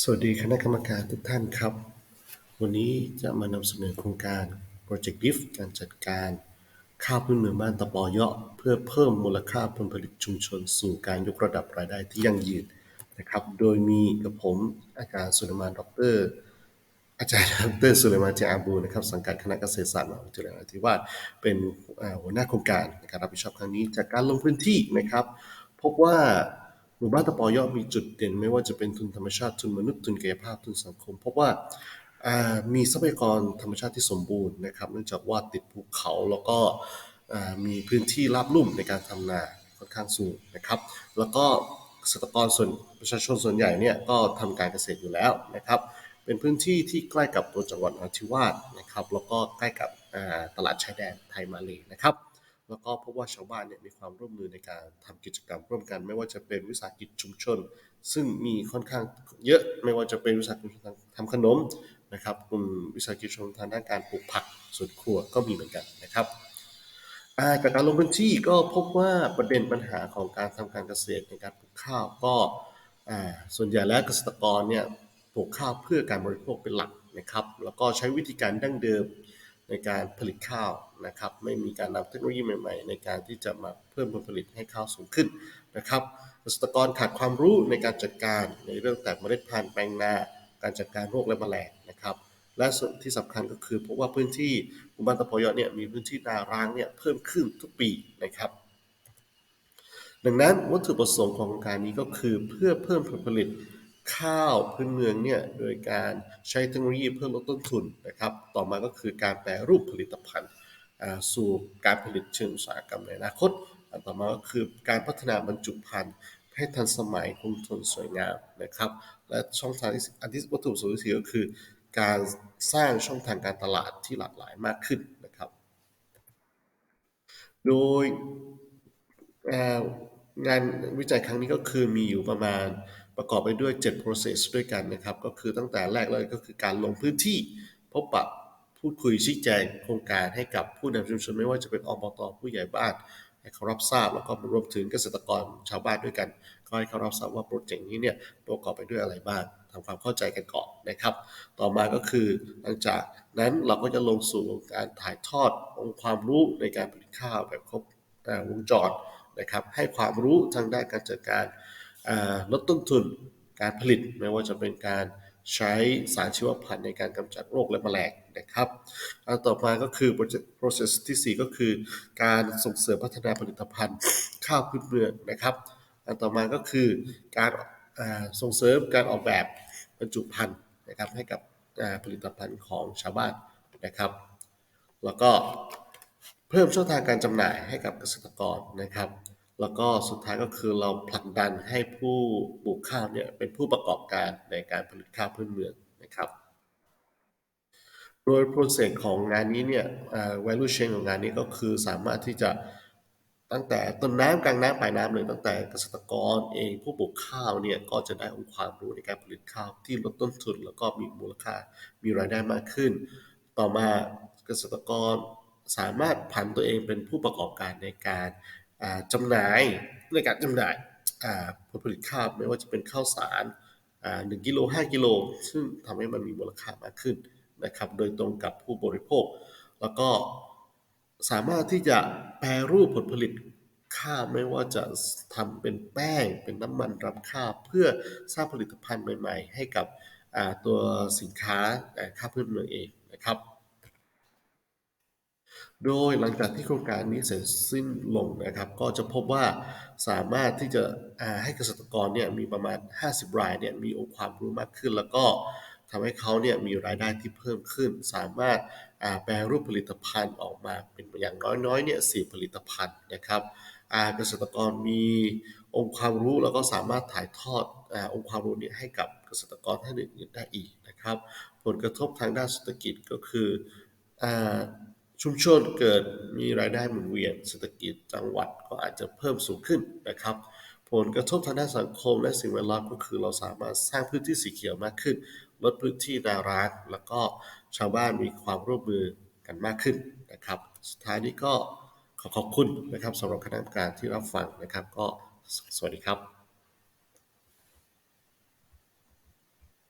สวัสดีคณะกรรมการทุกท่านครับ วันนี้จะมานำเสนอโครงการ Project g i f การจัดการข้าวพื้นเมืองบ้านตะปอเยาะ เพื่อเพิ่มมูลค่าผลผลิตชุมชน สู่การยกระดับรายได้ที่ยั่งยืนนะครับ โดยมีกับผมอาจารย์สุลมานดร อาจารย์ดรสุลมานเจอาบูนะครับสังกัดคณะเกษตรศาสตร์มหาวิทยาลัยนราธิวาสเป็นหัวหน้าโครงการในการรับผิดชอบครั้งนี้ จากการลงพื้นที่นะครับ พบว่า มู่บ้านตะปอยอมีจุดเด่นไม่ว่าจะเป็นทุนธรรมชาติทุนมนุษย์ทุนกายภาพทุนสังคม เพบว่ามีทรัพยากรธรรมชาติที่สมบูรณ์นะครับ เนื่องจากว่าติดภูเขาแล้วก็มีพื้นที่ราบลุ่มในการทำนาค่อนข้างสูงนะครับ แล้วก็เกษตรกรส่วนประชาชนส่วนใหญ่เนี่ยก็ทำการเกษตรอยู่แล้วนะครับ เป็นพื้นที่ที่ใกล้กับตัวจังหวัดนราธิวาสนะครับ แล้วก็ใกล้กับตลาดชายแดนไทยมาเลยนะครับ แล้วก็พบว่าชาวบ้านเนี่ยมีความร่วมมือในการทำกิจกรรมร่วมกัน ไม่ว่าจะเป็นวิสาหกิจชุมชน ซึ่งมีค่อนข้างเยอะไม่ว่าจะเป็นวิสาหกิจทำขนมนะครับกลุ่มวิสาหกิจชุมชนทางด้านการปลูกผักสวนครัวก็มีเหมือนกันนะครับจากการลงพื้นที่ก็พบว่าประเด็นปัญหาของการทำการเกษตรในการปลูกข้าวก็ส่วนใหญ่แล้วเกษตรกรเนี่ยปลูกข้าวเพื่อการบริโภคเป็นหลักนะครับ แล้วก็ใช้วิธีการดั้งเดิมในการผลิตข้าว นะครับ ไม่มีการนำเทคโนโลยีใหม่ๆ ในการที่จะมาเพิ่มผลผลิตให้ข้าวสูงขึ้นนะครับเกษตรกรขาดความรู้ในการจัดการในเรื่องแต่เมล็ดพันธุ์แปลงนา การจัดการโรคและแมลงนะครับ และส่วนที่สำคัญก็คือพบว่าพื้นที่หมู่บ้านตะพอยอเนี่ยมีพื้นที่นาร้างเนี่ยเพิ่มขึ้นทุกปีนะครับ ดังนั้นวัตถุประสงค์ของการนี้ก็คือเพื่อเพิ่มผลผลิตข้าวพื้นเมืองเนี่ยโดยการใช้เทคโนโลยีเพื่อลดต้นทุนนะครับ ต่อมาก็คือการแปรรูปผลิตภัณฑ์ สู่การผลิตเชิงอุตสาหกรรมในอนาคต อันต่อมาก็คือการพัฒนาบรรจุภัณฑ์ให้ทันสมัยคงทนสวยงามนะครับ และช่องทางอันที่วัตถุประสงค์ที่ก็คือ การสร้างช่องทางการตลาดที่หลากหลายมากขึ้นนะครับ โดยงานวิจัยครั้งนี้ก็คือมีอยู่ประมาณประกอบไปด้วย 7 process ด้วยกันนะครับ ก็คือตั้งแต่แรกเลยก็คือการลงพื้นที่พบปะ พูดคุยชี้แจงโครงการให้กับผู้นำชุมชนไม่ว่าจะเป็นอบตผู้ใหญ่บ้านให้เขารับทราบแล้วก็รวมถึงเกษตรกรชาวบ้านด้วยกัน ก็ให้เขารับทราบว่าโปรเจกต์นี้เนี่ยประกอบไปด้วยอะไรบ้างทำความเข้าใจกันก่อนนะครับ ต่อมาก็คือหลังจากนั้นเราก็จะลงสู่การถ่ายทอดองค์ความรู้ในการผลิตข้าวแบบครบวงจรนะครับให้ความรู้ทางด้านการจัดการลดต้นทุนการผลิตไม่ว่าจะเป็นการ ใช้สารชีวพันธุ์ในการกำจัดโรคและแมลงนะครับ อันต่อมาก็คือ process ที่ 4 ก็คือ การส่งเสริมพัฒนาผลิตภัณฑ์ข้าวพื้นเมืองนะครับ อันต่อมาก็คือการส่งเสริมการออกแบบบรรจุภัณฑ์นะครับให้กับผลิตภัณฑ์ของชาวบ้านนะครับ แล้วก็เพิ่มช่องทางการจำหน่ายให้กับเกษตรกรนะครับ แล้วก็สุดท้ายก็คือเราผลักดันให้ผู้ปลูกข้าวเนี่ยเป็นผู้ประกอบการในการผลิตข้าวพื้นเมืองนะครับ โดยโปรเซสของงานนี้เนี่ย value chain ของงานนี้ก็คือสามารถที่จะตั้งแต่ต้นน้ำกลางน้ำปลายน้ำเลยตั้งแต่เกษตรกรเองผู้ปลูกข้าวเนี่ยก็จะได้องค์ความรู้ในการผลิตข้าวที่ลดต้นทุนแล้วก็มีมูลค่ามีรายได้มากขึ้น ต่อมาเกษตรกรสามารถผันตัวเองเป็นผู้ประกอบการในการ จำหน่ายในการจำหน่ายผลผลิตข้าวไม่ว่าจะเป็นข้าวสารหนึ่งกิโลห้ากิโลซึ่งทำให้มันมีมูลค่ามากขึ้นนะครับ โดยตรงกับผู้บริโภค แล้วก็สามารถที่จะแปรรูปผลผลิตข้าวไม่ว่าจะทำเป็นแป้งเป็นน้ำมันรำข้าวเพื่อสร้างผลิตภัณฑ์ใหม่ ๆ ให้กับตัวสินค้าข้าวพืชเมืองเองนะครับ โดยหลังจากที่โครงการนี้เสร็จสิ้นลงนะครับ ก็จะพบว่าสามารถที่จะให้เกษตรกรเนี่ยมีประมาณ 50 รายเนี่ยมีองค์ความรู้มากขึ้น แล้วก็ทำให้เขาเนี่ยมีรายได้ที่เพิ่มขึ้น สามารถแปลรูปผลิตภัณฑ์ออกมาเป็นอย่างน้อยๆเนี่ยสี่ผลิตภัณฑ์นะครับเกษตรกรมีองค์ความรู้แล้วก็สามารถถ่ายทอดองค์ความรู้นี้ให้กับเกษตรกรท่านอื่นๆได้อีกนะครับ ผลกระทบทางด้านเศรษฐกิจก็คือ ชุมชนเกิดมีรายได้หมุนเวียนเศรษฐกิจจังหวัดก็อาจจะเพิ่มสูงขึ้นนะครับ ผลกระทบทางด้านสังคมและสิ่งแวดล้อมก็คือเราสามารถสร้างพื้นที่สีเขียวมากขึ้น ลดพื้นที่นาร้างแล้วก็ชาวบ้านมีความร่วมมือกันมากขึ้นนะครับ สุดท้ายนี้ก็ขอขอบคุณนะครับสำหรับคณะกรรมการที่รับฟังนะครับ ก็สวัสดีครับ